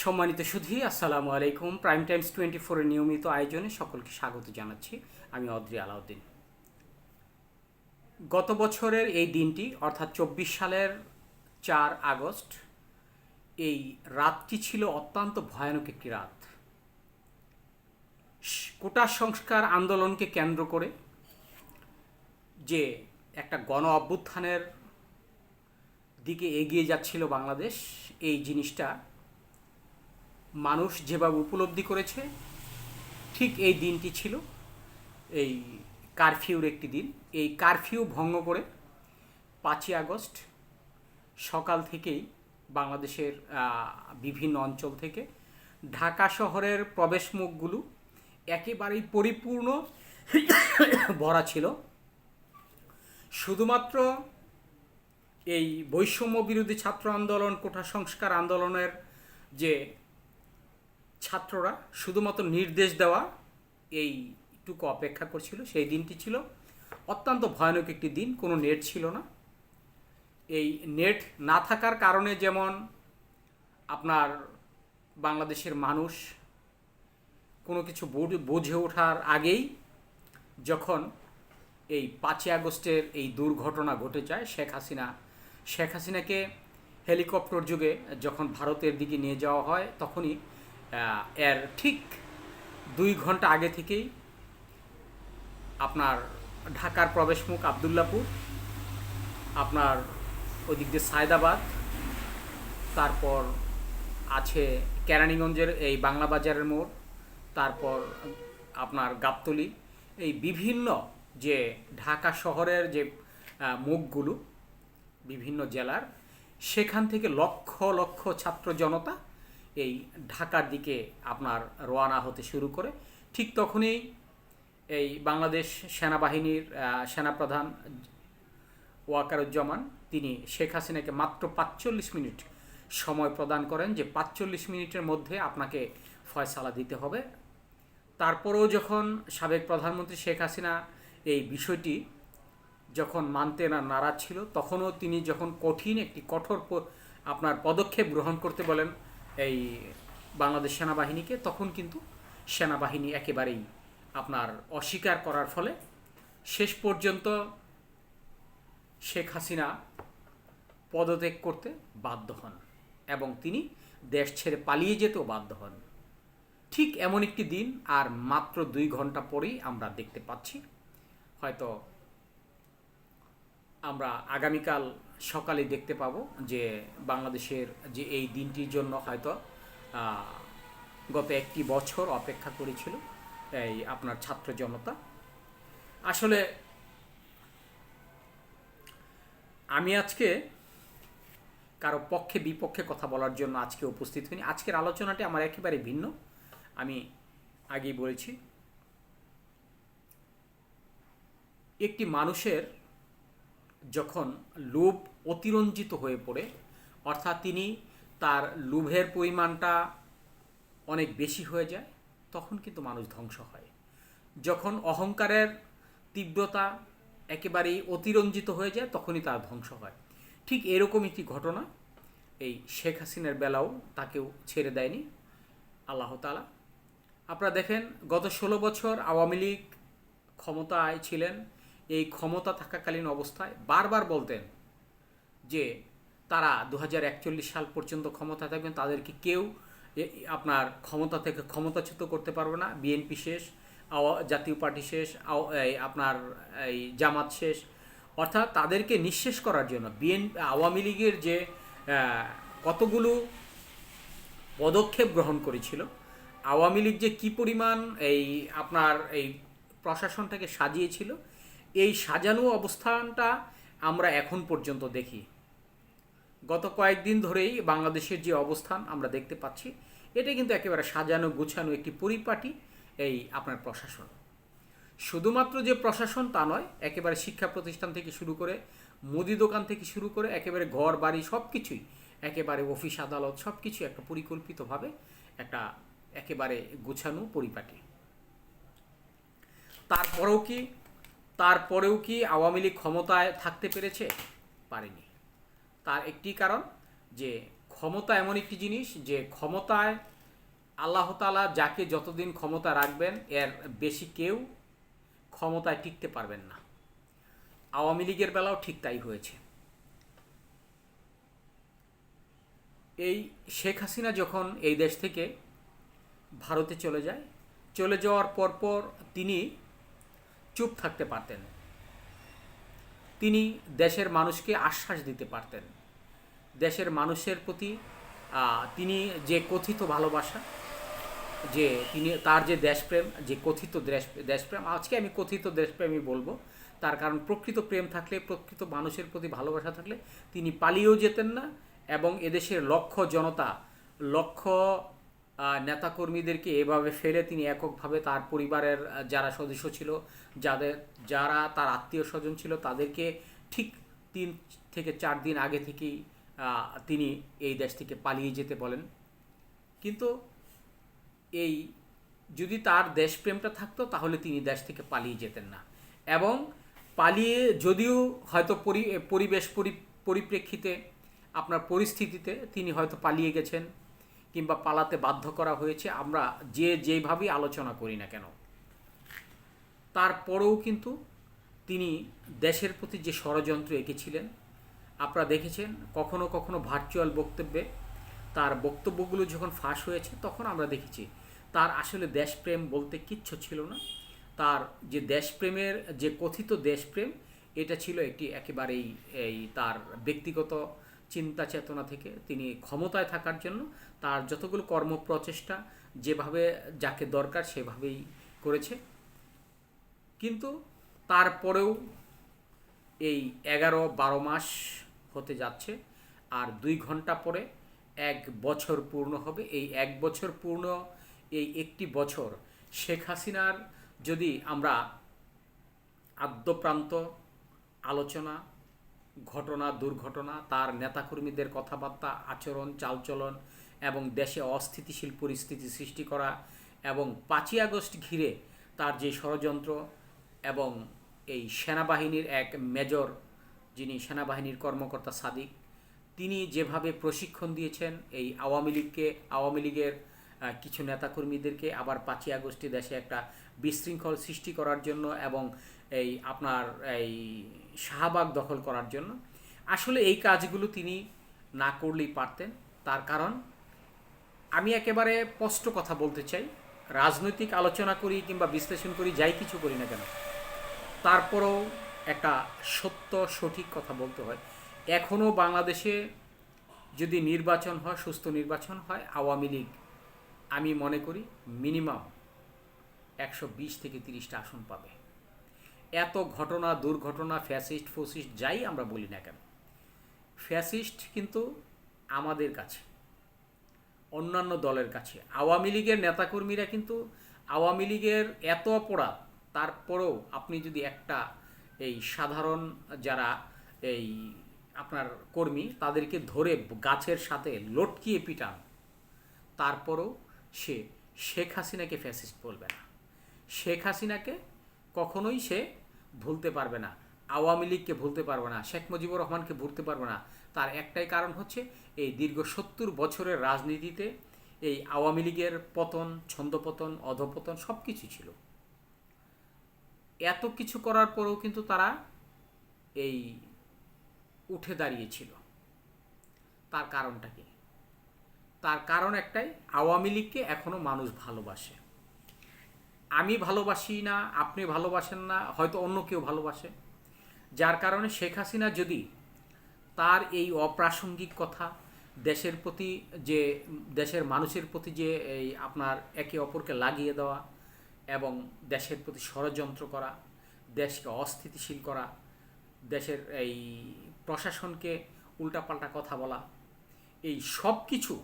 সম্মানিত সুধী, আসসালামু আলাইকুম। প্রাইম টাইমস টোয়েন্টি ফোরের নিয়মিত আয়োজনে সকলকে স্বাগত জানাচ্ছি। আমি অদ্রি আলাউদ্দিন। গত বছরের এই দিনটি, অর্থাৎ চব্বিশ সালের চার আগস্ট, এই রাতটি ছিল অত্যন্ত ভয়ানক একটি রাত। কোটা সংস্কার আন্দোলনকে কেন্দ্র করে যে একটা গণ অভ্যুত্থানের দিকে এগিয়ে যাচ্ছিল বাংলাদেশ, এই জিনিসটা মানুষ যেভাবে উপলব্ধি করেছে, ঠিক এই দিনটি ছিল, এই কারফিউর একটি দিন। এই কারফিউ ভঙ্গ করে পাঁচই আগস্ট সকাল থেকেই বাংলাদেশের বিভিন্ন অঞ্চল থেকে ঢাকা শহরের প্রবেশমুখগুলো একেবারেই পরিপূর্ণ ভরা ছিল। শুধুমাত্র এই বৈষম্য বিরোধী ছাত্র আন্দোলন, কোঠা সংস্কার আন্দোলনের যে ছাত্ররা শুধুমাত্র নির্দেশ দেওয়া এইটুকু অপেক্ষা করছিল, সেই দিনটি ছিল। অত্যন্ত ভয়ানক একটি দিন, কোনো নেট ছিল না। এই নেট না থাকার কারণে যেমন আপনার বাংলাদেশের মানুষ কোনো কিছু বোঝ- ওঠার আগেই যখন এই পাঁচই আগস্টের এই দুর্ঘটনা ঘটে যায়, শেখ হাসিনা, শেখ হাসিনাকে হেলিকপ্টার যুগে যখন ভারতের দিকে নিয়ে যাওয়া হয়, তখনই এর ঠিক দুই ঘণ্টা আগে থেকেই আপনার ঢাকার প্রবেশমুখ আবদুল্লাপুর, আপনার ওদিক দিয়ে সায়দাবাদ, তারপর আছে কেরানীগঞ্জের এই বাংলা বাজারের মোড়, তারপর আপনার গাবতলি, এই বিভিন্ন যে ঢাকা শহরের যে মুখগুলো, বিভিন্ন জেলার, সেখান থেকে লক্ষ লক্ষ ছাত্র জনতা এই ঢাকার দিকে আপনার রওনা হতে শুরু করে। ঠিক তখনই এই বাংলাদেশ সেনাবাহিনীর সেনাপ্রধান ওয়াকারুজ্জামান, তিনি শেখ হাসিনাকে মাত্র পাঁচচল্লিশ মিনিট সময় প্রদান করেন যে পাঁচচল্লিশ মিনিটের মধ্যে আপনাকে ফয়সালা দিতে হবে। তারপরেও যখন সাবেক প্রধানমন্ত্রী শেখ হাসিনা এই বিষয়টি যখন মানতে না নারাজ ছিল, তখনও তিনি যখন কঠিন একটি কঠোর আপনার পদক্ষেপ গ্রহণ করতে বলেন এই বাংলাদেশ সেনাবাহিনীকে, তখন কিন্তু সেনাবাহিনী একেবারেই আপনার অস্বীকার করার ফলে শেষ পর্যন্ত শেখ হাসিনা পদত্যাগ করতে বাধ্য হন এবং তিনি দেশ ছেড়ে পালিয়ে যেতেও বাধ্য হন। ঠিক এমন একটি দিন, আর মাত্র দুই ঘণ্টা পরেই আমরা দেখতে পাচ্ছি। হয়তো আমরা আগামীকাল সকালে দেখতে পাবো যে বাংলাদেশের যে এই দিনটির জন্য হয়তো গত একটি বছর অপেক্ষা করেছিল এই আপনার ছাত্র জনতা। আসলে আমি আজকে কারও পক্ষে বিপক্ষে কথা বলার জন্য আজকে উপস্থিত হইনি। আজকের আলোচনাটি আমার একেবারে ভিন্ন। আমি আগেই বলেছি, একটি মানুষের যখন লোভ অতিরঞ্জিত হয়ে পড়ে, অর্থাৎ তিনি তার লোভের পরিমাণটা অনেক বেশি হয়ে যায়, তখন কিন্তু মানুষ ধ্বংস হয়। যখন অহংকারের তীব্রতা একেবারেই অতিরঞ্জিত হয়ে যায়, তখনই তার ধ্বংস হয়। ঠিক এরকম একটি ঘটনা এই শেখ হাসিনার বেলাও তাকেও ছেড়ে দেয়নি আল্লাহ তালা আপনারা দেখেন, গত ষোলো বছর আওয়ামী লীগ ক্ষমতায় ছিলেন এই ক্ষমতা থাকাকালীন অবস্থায় বারবার বলতেন যে তারা দু হাজার একচল্লিশ সাল পর্যন্ত ক্ষমতা থাকবেন, তাদেরকে কেউ আপনার ক্ষমতা থেকে ক্ষমতাচ্যুত করতে পারবে না। বিএনপি শেষ জাতীয় পার্টি শেষ আপনার এই জামাত শেষ। অর্থাৎ তাদেরকে নিঃশেষ করার জন্য বিএন, আওয়ামী লীগের যে কতগুলো পদক্ষেপ গ্রহণ করেছিল, আওয়ামী লীগ যে কী পরিমাণ এই আপনার এই প্রশাসনটাকে সাজিয়েছিল এই সাজানো অবস্থানটা আমরা এখন পর্যন্ত দেখি। গত কয়েকদিন ধরেই বাংলাদেশের যে অবস্থান আমরা দেখতে পাচ্ছি, এটা কিন্তু একেবারে সাজানো গুছানো একটি পরিপাটি এই আপনার প্রশাসন। শুধুমাত্র যে প্রশাসন তা নয়, একেবারে শিক্ষা প্রতিষ্ঠান থেকে শুরু করে, মুদি দোকান থেকে শুরু করে, একেবারে ঘর, বাড়ি সব কিছুই একেবারে অফিস, আদালত সব কিছু একটা পরিকল্পিতভাবে একটা একেবারে গুছানো পরিপাটি। তারপরেও কি তারপরেও কি আওয়ামী লীগ ক্ষমতায় থাকতে পেরেছে? পারেনি। তার একটি কারণ যে ক্ষমতা এমন একটি জিনিস যে ক্ষমতায় আল্লাহ তালা যাকে যতদিন ক্ষমতা রাখবেন, এর বেশি কেউ ক্ষমতায় টিকতে পারবেন না। আওয়ামী লীগের বেলাও ঠিক তাই হয়েছে। এই শেখ হাসিনা যখন এই দেশ থেকে ভারতে চলে যায়, চলে যাওয়ার পরপর তিনি চুপ থাকতে পারতেন। তিনি দেশের মানুষকে আশ্বাস দিতে পারতেন। দেশের মানুষের প্রতি তিনি যে কথিত ভালোবাসা, যে তিনি, তার যে দেশপ্রেম, যে কথিত দেশ, দেশপ্রেম, আজকে আমি কথিত দেশপ্রেমই বলব, তার কারণ প্রকৃত প্রেম থাকলে, প্রকৃত মানুষের প্রতি ভালোবাসা থাকলে তিনি পালিয়েও যেতেন না এবং এদেশের লক্ষ জনতা, লক্ষ নেতাকর্মীদেরকে এভাবে ফেলে তিনি এককভাবে তার পরিবারের যারা সদস্য ছিল, যাদের, যারা তার আত্মীয় স্বজন ছিল, তাদেরকে ঠিক তিন থেকে চার দিন আগে থেকেই তিনি এই দেশ থেকে পালিয়ে যেতে বলেন। কিন্তু এই, যদি তার দেশপ্রেমটা থাকতো, তাহলে তিনি দেশ থেকে পালিয়ে যেতেন না। এবং পালিয়ে যদিও হয়তো পরি, পরিবেশ পরি, পরিপ্রেক্ষিতে, আপনার পরিস্থিতিতে তিনি হয়তো পালিয়ে গেছেন কিংবা পালাতে বাধ্য করা হয়েছে, আমরা যে যেইভাবেই আলোচনা করি না কেন, তারপরেও কিন্তু তিনি দেশের প্রতি যে ষড়যন্ত্র এঁকেছিলেন, আপনারা দেখেছেন কখনো কখনো ভার্চুয়াল বক্তব্যে তার বক্তব্যগুলো যখন ফাঁস হয়েছে, তখন আমরা দেখেছি তার আসলে দেশপ্রেম বলতে কিচ্ছু ছিল না। তার যে দেশপ্রেমের, যে কথিত দেশপ্রেম, এটা ছিল একটি একেবারেই এই তার ব্যক্তিগত চিন্তা চেতনা থেকে তিনি ক্ষমতায় থাকার জন্য তার যতগুলো কর্মপ্রচেষ্টা যেভাবে যাকে দরকার সেভাবেই করেছে। কিন্তু তারপরেও এই এগারো বারো মাস হতে যাচ্ছে আর দুই ঘণ্টা পরে এক বছর পূর্ণ হবে। এই এক বছর পূর্ণ এই একটি বছর শেখ হাসিনার যদি আমরা আদ্যপ্রান্ত আলোচনা ঘটনা, দুর্ঘটনা, তার নেতাকর্মীদের কথাবার্তা, আচরণ, চালচলন এবং দেশে অস্থিতিশীল পরিস্থিতি সৃষ্টি করা এবং পাঁচই আগস্ট ঘিরে তার যে ষড়যন্ত্র এবং এই সেনাবাহিনীর এক মেজর যিনি সেনাবাহিনীর কর্মকর্তা সাদিক, তিনি যেভাবে প্রশিক্ষণ দিয়েছেন এই আওয়ামী লীগকে, আওয়ামী লীগের কিছু নেতাকর্মীদেরকে, আবার পাঁচই আগস্টে দেশে একটা বিশৃঙ্খল সৃষ্টি করার জন্য এবং এই আপনার এই শাহবাগ দখল করার জন্য। আসলে এই কাজগুলো তিনি না করলেই পারতেন। তার কারণ, আমি একেবারে স্পষ্ট কথা বলতে চাই। রাজনৈতিক আলোচনা করি কিংবা বিশ্লেষণ করি, যাই কিছু করি না কেন। তারপরেও একটা সত্য, সঠিক কথা বলতে হয়। এখনও বাংলাদেশে যদি নির্বাচন হয়, সুস্থ নির্বাচন হয়, আওয়ামী লীগ, আমি মনে করি মিনিমাম একশো বিশ থেকে তিরিশটা আসন পাবে। এত ঘটনা, দুর্ঘটনা, ফ্যাসিস্ট, ফোসিস্ট, যাই আমরা বলি না কেন, ফ্যাসিস্ট কিন্তু আমাদের কাছে, অন্যান্য দলের কাছে। আওয়ামী লীগের নেতাকর্মীরা কিন্তু আওয়ামী লীগের এত অপরাধ, তারপরেও আপনি যদি একটা এই সাধারণ যারা এই আপনার কর্মী, তাদেরকে ধরে গাছের সাথে লটকিয়ে পিটান, তারপরও সে শেখ হাসিনাকে ফ্যাসিস্ট বলবে না। শেখ হাসিনাকে কখনোই সে ভুলতে পারবে না, আওয়ামী লীগকে ভুলতে পারবে না, শেখ মুজিবুর রহমানকে ভুলতে পারবে না। তার একটাই কারণ হচ্ছে এই দীর্ঘ সত্তর বছরের রাজনীতিতে এই আওয়ামী লীগের পতন, ছন্দপতন, অধপতন সব কিছু ছিল। এত কিছু করার পরেও কিন্তু তারা এই উঠে দাঁড়িয়েছিল। তার কারণটা কি? তার কারণ একটাই, আওয়ামী লীগকে এখনও মানুষ ভালোবাসে। আমি ভালোবাসি না, আপনি ভালোবাসেন না, হয়তো অন্য কেউ ভালোবাসে। যার কারণে শেখ হাসিনা যদি তার এই অপ্রাসঙ্গিক কথা দেশের প্রতি যে, দেশের মানুষের প্রতি যে এই আপনার একে অপরকে লাগিয়ে দেওয়া এবং দেশের প্রতি ষড়যন্ত্র করা, দেশকে অস্থিতিশীল করা, দেশের এই প্রশাসনকে উল্টাপাল্টা কথা বলা, এই সব কিছু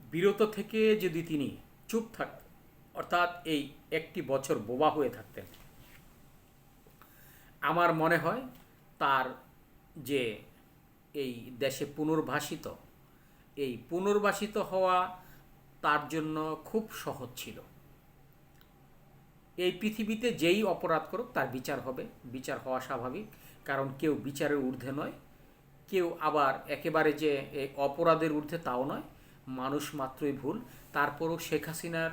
বিরত থেকে যদি তিনি চুপ থাক অর্থাৎ এই একটি বছর বোবা হয়ে থাকতেন। আমার মনে হয় তার যে এই দেশে পুনর্বাসিত এই পুনর্বাসিত হওয়া তার জন্য খুব সহজ ছিল। এই পৃথিবীতে যেই অপরাধ করুক তার বিচার হবে, বিচার হওয়া স্বাভাবিক, কারণ কেউ বিচারের ঊর্ধ্বে নয়, কেউ আবার একেবারে যে অপরাধের ঊর্ধ্বে তাও নয়, মানুষ মাত্রই ভুল। তারপরও শেখ হাসিনার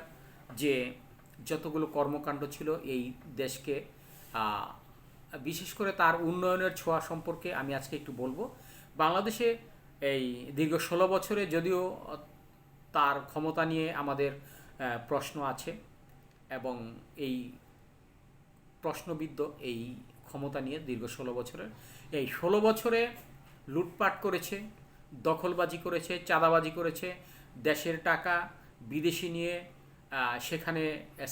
যে যতগুলো কর্মকাণ্ড ছিল এই দেশকে বিশেষ করে তার উন্নয়নের ছোঁয়া সম্পর্কে আমি আজকে একটু বলব। বাংলাদেশে এই দীর্ঘ ষোলো বছরে যদিও তার ক্ষমতা নিয়ে আমাদের প্রশ্ন আছে এবং এই প্রশ্নবিদ্ধ এই ক্ষমতা নিয়ে দীর্ঘ ষোলো বছরের এই ষোলো বছরে লুটপাট করেছে, দখলবাজি করেছে, চাঁদাবাজি করেছে, দেশের টাকা বিদেশি নিয়ে সেখানে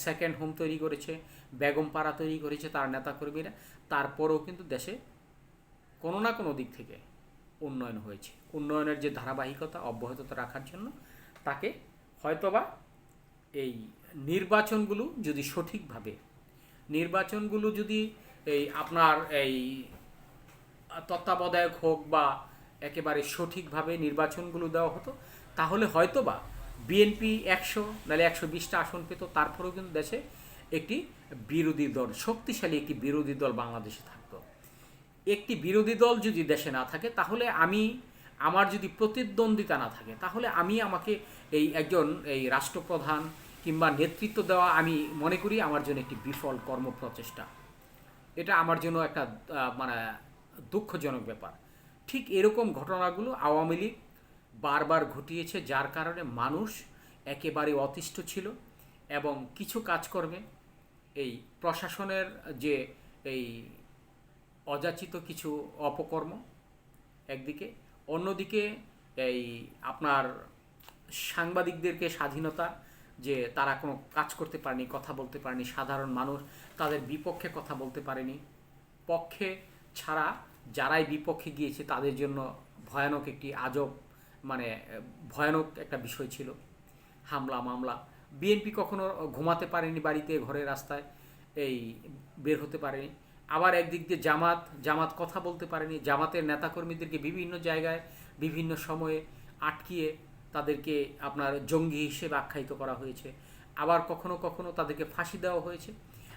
সেকেন্ড হোম তৈরি করেছে বেগম পাড়া তৈরি করেছে তার নেতাকর্মীরা। তারপরেও কিন্তু দেশে কোনো না কোনো দিক থেকে উন্নয়ন হয়েছে। উন্নয়নের যে ধারাবাহিকতা অব্যাহত রাখার জন্য তাকে হয়তোবা এই নির্বাচনগুলো যদি সঠিকভাবে, নির্বাচনগুলো যদি এই আপনার এই তত্ত্বাবধায়ক হোক বা একেবারে সঠিকভাবে নির্বাচনগুলো দেওয়া হতো, তাহলে হয়তোবা বিএনপি একশো, নাহলে একশো বিশটা আসন পেত। তারপরেও কিন্তু দেশে একটি বিরোধী দল, শক্তিশালী একটি বিরোধী দল বাংলাদেশে থাকতো। একটি বিরোধী দল যদি দেশে না থাকে, তাহলে আমি, আমার যদি প্রতিদ্বন্দ্বিতা না থাকে, তাহলে আমি আমাকে এই একজন, এই রাষ্ট্রপ্রধান কিংবা নেতৃত্ব দেওয়া আমি মনে করি আমার জন্য একটি বিফল কর্মপ্রচেষ্টা। এটা আমার জন্য একটা মানে দুঃখজনক ব্যাপার। ঠিক এরকম ঘটনাগুলো আওয়ামী লীগ বারবার ঘটিয়েছে, যার কারণে মানুষ একেবারে অতিষ্ঠ ছিল এবং কিছু কাজকর্মে এই প্রশাসনের যে এই অযাচিত কিছু অপকর্ম একদিকে, অন্যদিকে এই আপনার সাংবাদিকদেরকে স্বাধীনতা যে তারা কোনো কাজ করতে পারেনি, কথা বলতে পারেনি, সাধারণ মানুষ তাদের বিপক্ষে কথা বলতে পারেনি। পক্ষে ছাড়া যারাই বিপক্ষে গিয়েছে তাদের জন্য ভয়ানক একটি আজব মানে ভয়ানক একটা বিষয় ছিল। হামলা, মামলা। বিএনপি কখনো ঘুমাতে পারেনি বাড়িতে, ঘরে, রাস্তায়। এই বের হতে পারেনি। আবার একদিক দিয়ে জামাত জামাত কথা বলতে পারেনি। জামাতের নেতাকর্মীদেরকে বিভিন্ন জায়গায়, বিভিন্ন সময়ে আটকিয়ে তাদেরকে আপনার জঙ্গি হিসেবে আখ্যায়িত করা হয়েছে। আবার কখনো কখনো তাদেরকে ফাঁসি দেওয়া হয়েছে।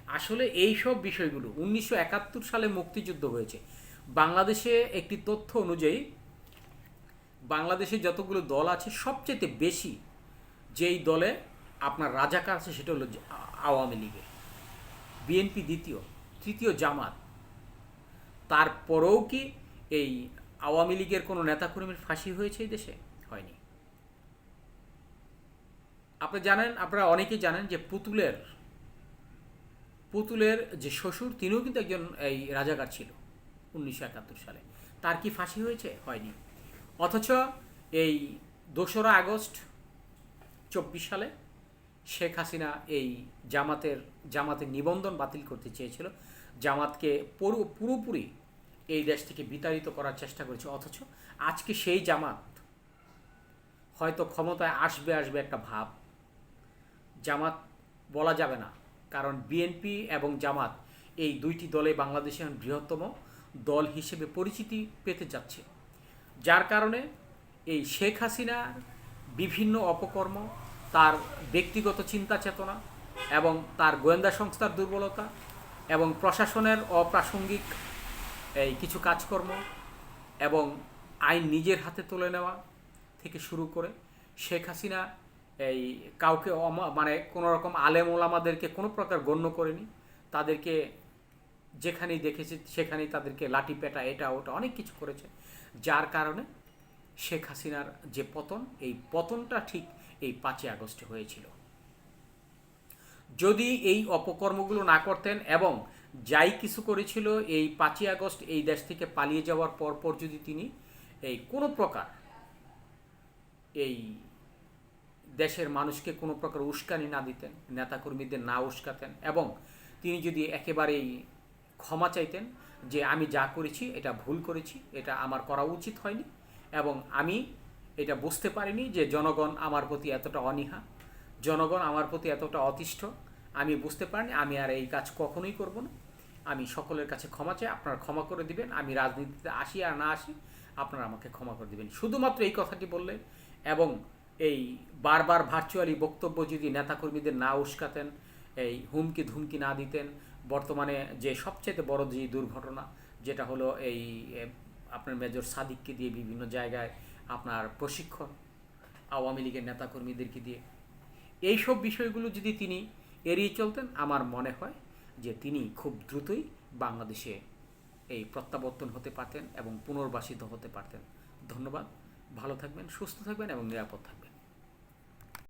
আসলে এই সব বিষয়গুলো উনিশশো একাত্তর সালে মুক্তিযুদ্ধ হয়েছে। বাংলাদেশে একটি তথ্য অনুযায়ী বাংলাদেশে যতগুলো দল আছে সবচেয়ে বেশি যেই দলে আপনার রাজাকার আছে সেটা হলো আওয়ামী লীগের। বিএনপি দ্বিতীয়, তৃতীয় জামাত। তারপরেও কি এই আওয়ামী লীগের কোনো নেতাকর্মীর ফাঁসি হয়েছে এই দেশে? হয়নি। আপনি জানেন, আপনারা অনেকেই জানেন যে পুতুলের পুতুলের যে শ্বশুর, তিনিও কিন্তু একজন এই রাজাকার ছিল, উনিশশো একাত্তর সালে। তার কি ফাঁসি হয়েছে? হয়নি। অথচ এই দোসরা আগস্ট চব্বিশ সালে শেখ হাসিনা এই জামাতের জামাতের নিবন্ধন বাতিল করতে চেয়েছিল। জামাতকে পুরো, পুরোপুরি এই দেশ থেকে বিতাড়িত করার চেষ্টা করেছে। অথচ আজকে সেই জামাত হয়তো ক্ষমতায় আসবে আসবে একটা ভাব। জামাত বলা যাবে না। কারণ বিএনপি এবং জামাত এই দুইটি দলে বাংলাদেশে বৃহত্তম দল হিসেবে পরিচিতি পেতে যাচ্ছে। যার কারণে এই শেখ হাসিনার বিভিন্ন অপকর্ম, তার ব্যক্তিগত চিন্তা চেতনা এবং তার গোয়েন্দা সংস্থার দুর্বলতা এবং প্রশাসনের অপ্রাসঙ্গিক এই কিছু কাজকর্ম এবং আইন নিজের হাতে তুলে নেওয়া থেকে শুরু করে শেখ হাসিনা এই কাউকে মানে কোনো রকম আলেম ওলামাদেরকে কোনো প্রকার গণ্য করেনি। তাদেরকে যেখানেই দেখেছে সেখানেই তাদেরকে লাঠি পেটা, এটা, ওটা অনেক কিছু করেছে। যার কারণে শেখ হাসিনার যে পতন, এই পতনটা ঠিক এই পাঁচই আগস্টে হয়েছিল। যদি এই অপকর্মগুলো না করতেন এবং যাই কিছু করেছিল, এই পাঁচই আগস্ট এই দেশ থেকে পালিয়ে যাওয়ার পর পর যদি তিনি এই কোনো প্রকার এই দেশের মানুষকে কোনো প্রকার উস্কানি না দিতেন, নেতাকর্মীদের না উস্কাতেন এবং তিনি যদি একেবারেই ক্ষমা চাইতেন যে আমি যা করেছি, এটা ভুল করেছি, এটা আমার করা উচিত হয়নি এবং আমি এটা বুঝতে পারিনি যে জনগণ আমার প্রতি এতটা অনীহা, জনগণ আমার প্রতি এতটা অতিষ্ঠ। আমি বুঝতে পারিনি, আমি আর এই কাজ কখনোই করব না। আমি সকলের কাছে ক্ষমা চাই, আপনারা ক্ষমা করে দিবেন। আমি রাজনীতিতে আসি আর না আসি, আপনারা আমাকে ক্ষমা করে দিবেন। শুধুমাত্র এই কথাটি বললে এবং এই বারবার ভার্চুয়ালি বক্তব্য যদি নেতাকর্মীদের না উস্কাতেন এই হুমকি ধুমকি না দিতেন। বর্তমানে যে সবচেয়ে বড় যে দুর্ঘটনা, যেটা হলো এই আপনার মেজর সাদিককে দিয়ে বিভিন্ন জায়গায় আপনার প্রশিক্ষণ, আওয়ামী লীগের নেতাকর্মীদেরকে দিয়ে। এইসব বিষয়গুলো যদি তিনি এড়িয়ে চলতেন, আমার মনে হয় যে তিনি খুব দ্রুতই বাংলাদেশে এই প্রত্যাবর্তন হতে পারতেন এবং পুনর্বাসিত হতে পারতেন। ধন্যবাদ। ভালো থাকবেন, সুস্থ থাকবেন এবং নিরাপদ থাকবেন।